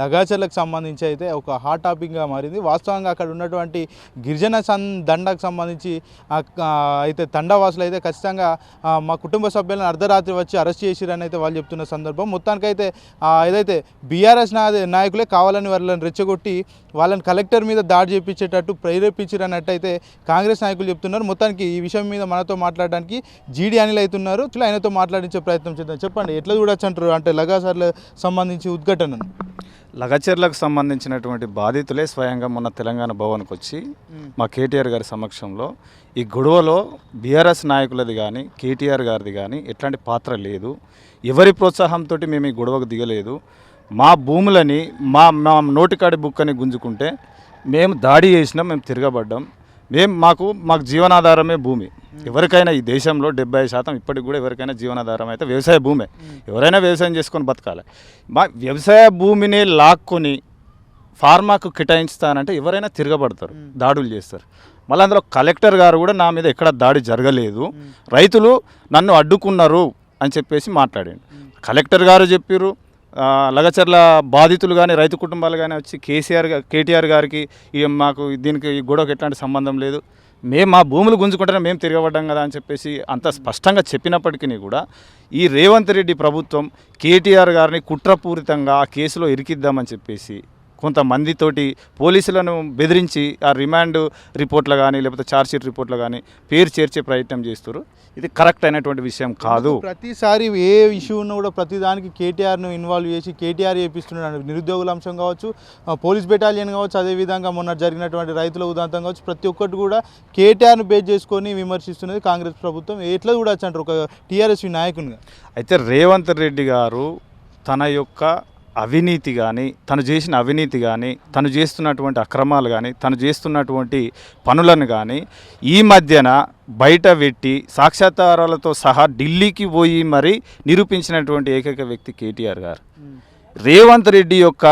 లగాచర్లకు సంబంధించి అయితే ఒక హాట్ టాపిక్గా మారింది. వాస్తవంగా అక్కడ ఉన్నటువంటి గిరిజన సన్ దండకు సంబంధించి అయితే తండావాసులు అయితే ఖచ్చితంగా మా కుటుంబ సభ్యులను అర్ధరాత్రి వచ్చి అరెస్ట్ చేసిరని అయితే వాళ్ళు చెప్తున్న సందర్భం. మొత్తానికైతే ఏదైతే బీఆర్ఎస్ నాయకులే కావాలని వాళ్ళని రెచ్చగొట్టి వాళ్ళని కలెక్టర్ మీద దాడి చేపించేటట్టు ప్రేరేపించారన్నట్టయితే కాంగ్రెస్ నాయకులు చెప్తున్నారు. మొత్తానికి ఈ విషయం మీద మనతో మాట్లాడడానికి జీడీ అనిల్ అవుతున్నారు. ఆయనతో మాట్లాడించే ప్రయత్నం చేద్దాం. చెప్పండి ఎట్లా చూడొచ్చు అంటారు అంటే లగాసార్లు సంబంధించి ఉద్ఘటనను. లగచర్లకు సంబంధించినటువంటి బాధితులే స్వయంగా మొన్న తెలంగాణ భవన్కి వచ్చి మా కేటీఆర్ గారి సమక్షంలో ఈ గొడవలో బీఆర్ఎస్ నాయకులది కానీ కేటీఆర్ గారిది కానీ ఎట్లాంటి పాత్ర లేదు. ఎవరి ప్రోత్సాహంతో మేము ఈ గొడవకు దిగలేదు. మా భూములని మా మా నోటికాడి బుక్కని గుంజుకుంటే మేము దాడి చేసినాం మేము తిరగబడ్డాం. మేము మాకు మాకు జీవనాధారమే భూమి. ఎవరికైనా ఈ దేశంలో డెబ్బై శాతం ఇప్పటికి కూడా ఎవరికైనా జీవనాధారం అయితే వ్యవసాయ భూమే. ఎవరైనా వ్యవసాయం చేసుకొని బతకాలి. మా వ్యవసాయ భూమిని లాక్కొని ఫార్మాకు కేటాయించుతానంటే ఎవరైనా తిరగబడతారు దాడులు చేస్తారు. మళ్ళీ అందులో కలెక్టర్ గారు కూడా నా మీద ఎక్కడ దాడి జరగలేదు. రైతులు నన్ను అడ్డుకున్నారు అని చెప్పేసి మాట్లాడాడు. కలెక్టర్ గారు చెప్పారు లగచర్ల బాధితులు కానీ రైతు కుటుంబాలు కానీ వచ్చి కేసీఆర్ కేటీఆర్ గారికి ఈ మాకు దీనికి ఈ గొడవకి ఎట్లాంటి సంబంధం లేదు. మేము మా భూములు గుంజుకుంటేనే మేము తిరగబడ్డాం కదా అని చెప్పేసి అంత స్పష్టంగా చెప్పినప్పటికీ కూడా ఈ రేవంత్ రెడ్డి ప్రభుత్వం కేటీఆర్ గారిని కుట్రపూరితంగా ఆ కేసులో ఇరికిద్దామని చెప్పేసి కొంతమందితోటి పోలీసులను బెదిరించి ఆ రిమాండ్ రిపోర్ట్లు కానీ లేకపోతే ఛార్జ్షీట్ రిపోర్ట్లు కానీ పేరు చేర్చే ప్రయత్నం చేస్తారు ఇది కరెక్ట్ అయినటువంటి విషయం కాదు. ప్రతిసారి ఏ ఇష్యూ ఉన్నా కూడా ప్రతిదానికి కేటీఆర్ను ఇన్వాల్వ్ చేసి కేటీఆర్ చేపిస్తున్నాడు. నిరుద్యోగుల అంశం కావచ్చు పోలీస్ బెటాలియన్ కావచ్చు అదేవిధంగా మొన్న జరిగినటువంటి రైతుల ఉదాంతం కావచ్చు ప్రతి ఒక్కటి కూడా కేటీఆర్ను బేస్ చేసుకొని విమర్శిస్తున్నది కాంగ్రెస్ ప్రభుత్వం. ఎట్లా చూడొచ్చు అంటారు ఒక టీఆర్ఎస్ నాయకునిగా? అయితే రేవంత్ రెడ్డి గారు తన యొక్క అవినీతి కానీ తను చేసిన అవినీతి కానీ తను చేస్తున్నటువంటి అక్రమాలు కానీ తను చేస్తున్నటువంటి పనులను కానీ ఈ మధ్యన బయట పెట్టి సాక్ష్యాధారాలతో సహా ఢిల్లీకి పోయి మరి నిరూపించినటువంటి ఏకైక వ్యక్తి కేటీఆర్ గారు. రేవంత్ రెడ్డి యొక్క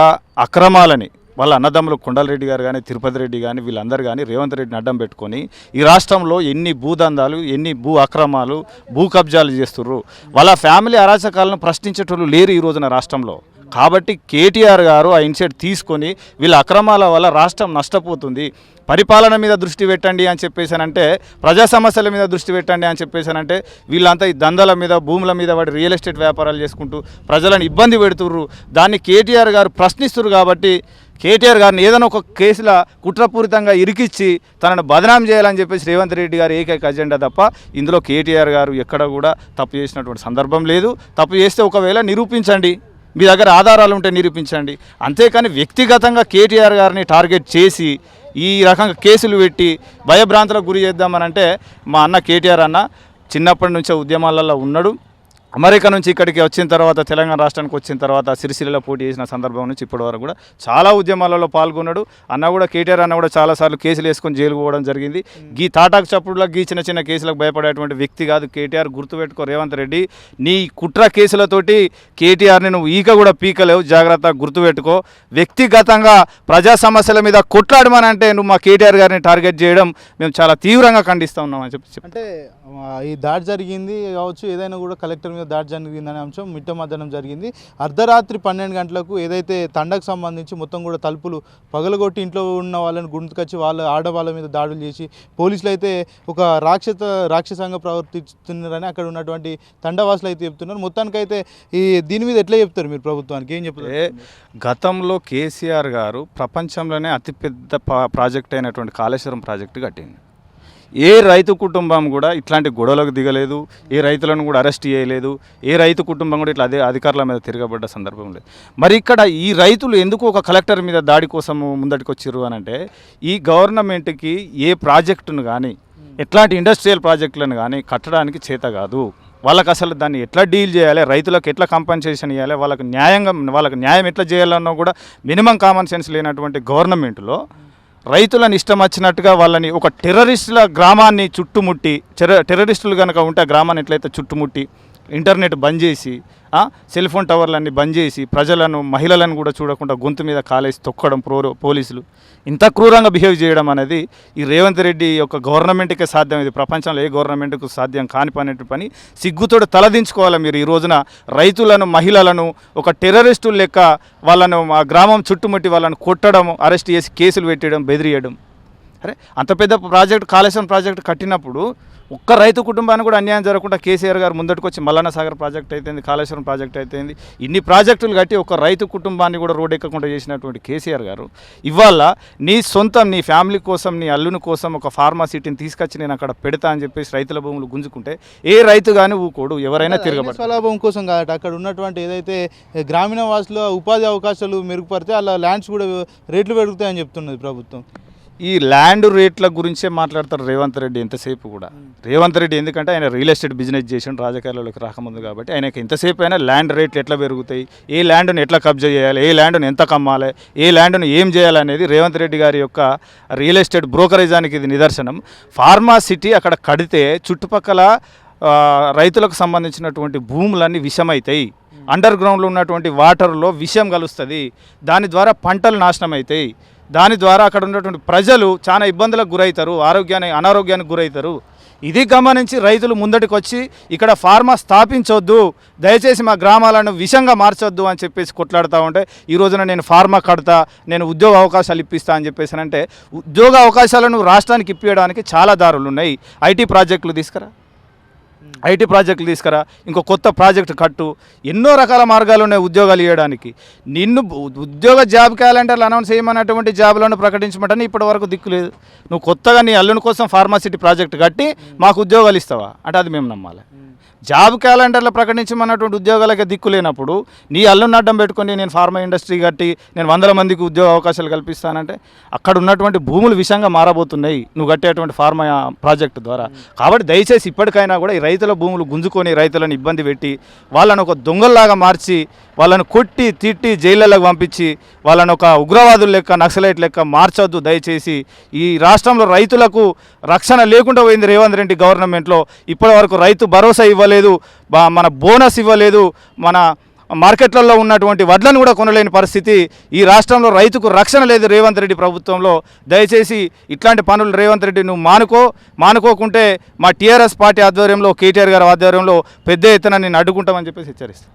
అక్రమాలని వాళ్ళ అన్నదమ్ములు కొండలరెడ్డి గారు కానీ తిరుపతి రెడ్డి కానీ వీళ్ళందరూ కానీ రేవంత్ రెడ్డిని అడ్డం పెట్టుకొని ఈ రాష్ట్రంలో ఎన్ని భూదందాలు ఎన్ని భూ అక్రమాలు భూ కబ్జాలు చేస్తుర్రు వాళ్ళ ఫ్యామిలీ అరాచకాలను ప్రశ్నించేటోళ్ళు లేరు ఈ రోజున రాష్ట్రంలో. కాబట్టి కేటీఆర్ గారు ఆ ఇన్సెట్ తీసుకొని వీళ్ళ అక్రమాల వల్ల రాష్ట్రం నష్టపోతుంది. పరిపాలన మీద దృష్టి పెట్టండి అని చెప్పేసానంటే ప్రజా సమస్యల మీద దృష్టి పెట్టండి అని చెప్పేసానంటే వీళ్ళంతా ఈ దందల మీద భూముల మీద వాడి రియల్ ఎస్టేట్ వ్యాపారాలు చేసుకుంటూ ప్రజలను ఇబ్బంది పెడుతుర్రు. దాన్ని కేటీఆర్ గారు ప్రశ్నిస్తురు కాబట్టి కేటీఆర్ గారిని ఏదైనా ఒక కేసులో కుట్రపూరితంగా ఇరికిచ్చి తనను బదనాం చేయాలని చెప్పేసి రేవంత్ రెడ్డి గారు ఏకైక అజెండా తప్ప ఇందులో కేటీఆర్ గారు ఎక్కడ కూడా తప్పు చేసినటువంటి సందర్భం లేదు. తప్పు చేస్తే ఒకవేళ నిరూపించండి. మీ దగ్గర ఆధారాలు ఉంటే నిరూపించండి. అంతేకాని వ్యక్తిగతంగా కేటీఆర్ గారిని టార్గెట్ చేసి ఈ రకంగా కేసులు పెట్టి భయభ్రాంతులకు గురి చేద్దామనంటే మా అన్న కేటీఆర్ అన్న చిన్నప్పటి నుంచే ఉద్యమాలలో ఉన్నాడు. అమెరికా నుంచి ఇక్కడికి వచ్చిన తర్వాత తెలంగాణ రాష్ట్రానికి వచ్చిన తర్వాత సిరిసిల్లలో పోటీ చేసిన సందర్భం నుంచి ఇప్పటి వరకు కూడా చాలా ఉద్యమాలలో పాల్గొన్నాడు. అన్న కూడా కేటీఆర్ అన్న కూడా చాలాసార్లు కేసులు వేసుకొని జైలు పోవడం జరిగింది. గీ తాటాకు చప్పుడులో గీ చిన్న చిన్న కేసులకు భయపడేటువంటి వ్యక్తి కాదు కేటీఆర్. గుర్తుపెట్టుకో రేవంత్ రెడ్డి నీ కుట్ర కేసులతోటి కేటీఆర్ని నువ్వు ఈక కూడా పీకలేవు. జాగ్రత్త గుర్తుపెట్టుకో. వ్యక్తిగతంగా ప్రజా సమస్యల మీద కొట్లాడమనంటే నువ్వు మా కేటీఆర్ గారిని టార్గెట్ చేయడం మేము చాలా తీవ్రంగా ఖండిస్తూ ఉన్నాం అని చెప్పి చెప్పి అంటే ఈ దాడి జరిగింది కావచ్చు ఏదైనా కూడా కలెక్టర్ మీద దాడి జరిగిందనే అంశం మిట్ట మధ్యాహ్నం జరిగింది. అర్ధరాత్రి పన్నెండు గంటలకు ఏదైతే తండకు సంబంధించి మొత్తం కూడా తలుపులు పగలగొట్టి ఇంట్లో ఉన్న వాళ్ళని గుంతుకొచ్చి వాళ్ళ ఆడవాళ్ళ మీద దాడులు చేసి పోలీసులు అయితే ఒక రాక్షస రాక్షసంగా ప్రవర్తిస్తున్నారని అక్కడ ఉన్నటువంటి తండవాసులు అయితే చెప్తున్నారు. మొత్తానికైతే ఈ దీని మీద ఎట్లా చెప్తారు మీరు ప్రభుత్వానికి? ఏం చెప్తారు? గతంలో కేసీఆర్ గారు ప్రపంచంలోనే అతిపెద్ద ప్రాజెక్ట్ అయినటువంటి కాళేశ్వరం ప్రాజెక్టు కట్టింది ఏ రైతు కుటుంబం కూడా ఇట్లాంటి గొడవలకు దిగలేదు ఏ రైతులను కూడా అరెస్ట్ చేయలేదు ఏ రైతు కుటుంబం కూడా ఇట్లా అదే అధికారుల మీద తిరగబడ్డ సందర్భం లేదు. మరి ఇక్కడ ఈ రైతులు ఎందుకు ఒక కలెక్టర్ మీద దాడి కోసం ముందటికి వచ్చారు అని అంటే ఈ గవర్నమెంట్కి ఏ ప్రాజెక్టును కానీ ఎట్లాంటి ఇండస్ట్రియల్ ప్రాజెక్టులను కానీ కట్టడానికి చేత కాదు. వాళ్ళకి అసలు దాన్ని ఎట్లా డీల్ చేయాలి రైతులకు ఎట్లా కంపెన్సేషన్ ఇవ్వాలి వాళ్ళకి న్యాయంగా వాళ్ళకి న్యాయం ఎట్లా చేయాలన్నా కూడా మినిమం కామన్ సెన్స్ లేనటువంటి గవర్నమెంట్లో రైతులను ఇష్టం వచ్చినట్టుగా వాళ్ళని ఒక టెర్రరిస్టుల గ్రామాన్ని చుట్టుముట్టి టెర్ర టెర్రరిస్టులు కనుక ఉంటే ఆ గ్రామాన్ని ఎట్లయితే చుట్టుముట్టి ఇంటర్నెట్ బంద్ చేసి సెల్ ఫోన్ టవర్లన్నీ బంద్ చేసి ప్రజలను మహిళలను కూడా చూడకుండా గొంతు మీద కాలేసి తొక్కడం ప్రో పోలీసులు. ఇంత క్రూరంగా బిహేవ్ చేయడం అనేది ఈ రేవంత్ రెడ్డి యొక్క గవర్నమెంట్కే సాధ్యం. ఇది ప్రపంచంలో ఏ గవర్నమెంట్కు సాధ్యం కాని పని పని సిగ్గుతోటి తలదించుకోవాలి మీరు ఈ రోజున. రైతులను మహిళలను ఒక టెర్రరిస్టు లెక్క వాళ్ళను మా గ్రామం చుట్టుముట్టి వాళ్ళను కొట్టడం అరెస్ట్ చేసి కేసులు పెట్టడం బెదిరియడం. అరే అంత పెద్ద ప్రాజెక్ట్ కాళేశ్వరం ప్రాజెక్ట్ కట్టినప్పుడు ఒక్క రైతు కుటుంబానికి కూడా అన్యాయం జరగకుండా కేసీఆర్ గారు ముందటికి వచ్చి మల్లన్న సాగర్ ప్రాజెక్ట్ అయితేంది కాళేశ్వరం ప్రాజెక్ట్ అయితేంది ఇన్ని ప్రాజెక్టులు కట్టి ఒక రైతు కుటుంబాన్ని కూడా రోడ్ ఎక్కకుండా చేసినటువంటి కేసీఆర్ గారు ఇవాళ నీ సొంతం నీ ఫ్యామిలీ కోసం నీ అల్లుని కోసం ఒక ఫార్మాసిటీని తీసుకొచ్చి నేను అక్కడ పెడతా అని చెప్పేసి రైతుల భూములు గుంజుకుంటే ఏ రైతు కానీ ఊకోడు ఎవరైనా తిరగబడతారు. స్వలాభం కోసం కాబట్టి అక్కడ ఉన్నటువంటి ఏదైతే గ్రామీణ వాసుల ఉపాధి అవకాశాలు మెరుగుపడితే అలా ల్యాండ్స్ కూడా రేట్లు పెరుగుతాయని చెప్తున్నది ప్రభుత్వం. ఈ ల్యాండ్ రేట్ల గురించే మాట్లాడతారు రేవంత్ రెడ్డి ఎంతసేపు కూడా. రేవంత్ రెడ్డి ఎందుకంటే ఆయన రియల్ ఎస్టేట్ బిజినెస్ చేసిండు రాజకీయాల్లోకి రాకముందు కాబట్టి ఆయనకి ఎంతసేపు అయినా ల్యాండ్ రేట్లు ఎట్లా పెరుగుతాయి ఏ ల్యాండ్ను ఎట్లా కబ్జా చేయాలి ఏ ల్యాండ్ను ఎంత కమ్మాలి ఏ ల్యాండ్ను ఏం చేయాలనేది రేవంత్ రెడ్డి గారి యొక్క రియల్ ఎస్టేట్ బ్రోకరేజానికి ఇది నిదర్శనం. ఫార్మా సిటీ అక్కడ కడితే చుట్టుపక్కల రైతులకు సంబంధించినటువంటి భూములన్నీ విషమవుతాయి. అండర్ గ్రౌండ్లో ఉన్నటువంటి వాటర్లో విషం కలుస్తుంది. దాని ద్వారా పంటలు నాశనం అవుతాయి దాని ద్వారా అక్కడ ఉన్నటువంటి ప్రజలు చాలా ఇబ్బందులకు గురవుతారు ఆరోగ్యాన్ని అనారోగ్యానికి గురవుతారు. ఇది గమనించి రైతులు ముందటికి వచ్చి ఇక్కడ ఫార్మా స్థాపించొద్దు దయచేసి మా గ్రామాలను విషంగా మార్చొద్దు అని చెప్పేసి కొట్లాడుతూ ఉంటే ఈ రోజున నేను ఫార్మా కడతా నేను ఉద్యోగ అవకాశాలు ఇప్పిస్తా అని చెప్పేసి అంటే ఉద్యోగ అవకాశాలను రాష్ట్రానికి ఇప్పించడానికి చాలా దారులు ఉన్నాయి ఐటీ ప్రాజెక్టులు తీసుకురా. ఐటీ ప్రాజెక్టులు తీసుకురా ఇంకో కొత్త ప్రాజెక్ట్ కట్టు ఎన్నో రకాల మార్గాలు ఉన్నాయి ఉద్యోగాలు ఇవ్వడానికి నిన్ను ఉద్యోగ జాబ్ క్యాలెండర్లు అనౌన్స్ చేయమన్నటువంటి జాబ్లను ప్రకటించమంటే ఇప్పటి వరకు దిక్కు లేదు. నువ్వు కొత్తగా నీ అల్లుని కోసం ఫార్మాసిటీ ప్రాజెక్ట్ కట్టి మాకు ఉద్యోగాలు ఇస్తావా? అంటే అది మేము నమ్మాలి. జాబ్ క్యాలెండర్లో ప్రకటించమన్నటువంటి ఉద్యోగాలకి దిక్కు లేనప్పుడు నీ అల్లుని అడ్డం పెట్టుకొని నేను ఫార్మా ఇండస్ట్రీ కట్టి నేను వందల మందికి ఉద్యోగ అవకాశాలు కల్పిస్తానంటే అక్కడ ఉన్నటువంటి భూములు విషంగా మారబోతున్నాయి నువ్వు కట్టేటువంటి ఫార్మా ప్రాజెక్టు ద్వారా. కాబట్టి దయచేసి ఇప్పటికైనా కూడా ఈ రైతుల భూములు గుంజుకొని రైతులను ఇబ్బంది పెట్టి వాళ్ళను ఒక దొంగల్లాగా మార్చి వాళ్ళను కొట్టి తిట్టి జైళ్ళలోకి పంపించి వాళ్ళను ఒక ఉగ్రవాదుల లెక్క నక్సలైట్ లెక్క మార్చొద్దు. దయచేసి ఈ రాష్ట్రంలో రైతులకు రక్షణ లేకుండా పోయింది రేవంత్ రెడ్డి గవర్నమెంట్లో. ఇప్పటివరకు రైతు భరోసా ఇవ్వ ఇవ్వలేదు బా- మన బోనస్ ఇవ్వలేదు మన మార్కెట్లలో ఉన్నటువంటి వడ్లను కూడా కొనలేని పరిస్థితి ఈ రాష్ట్రంలో రైతుకు రక్షణ లేదు రేవంత్ రెడ్డి ప్రభుత్వంలో. దయచేసి ఇట్లాంటి పనులు రేవంత్ రెడ్డి నువ్వు మానుకో మానుకోకుంటే మా టీఆర్ఎస్ పార్టీ ఆధ్వర్యంలో కేటీఆర్ గారి ఆధ్వర్యంలో పెద్ద ఎత్తున నేను అడ్డుకుంటామని చెప్పేసి హెచ్చరిస్తాను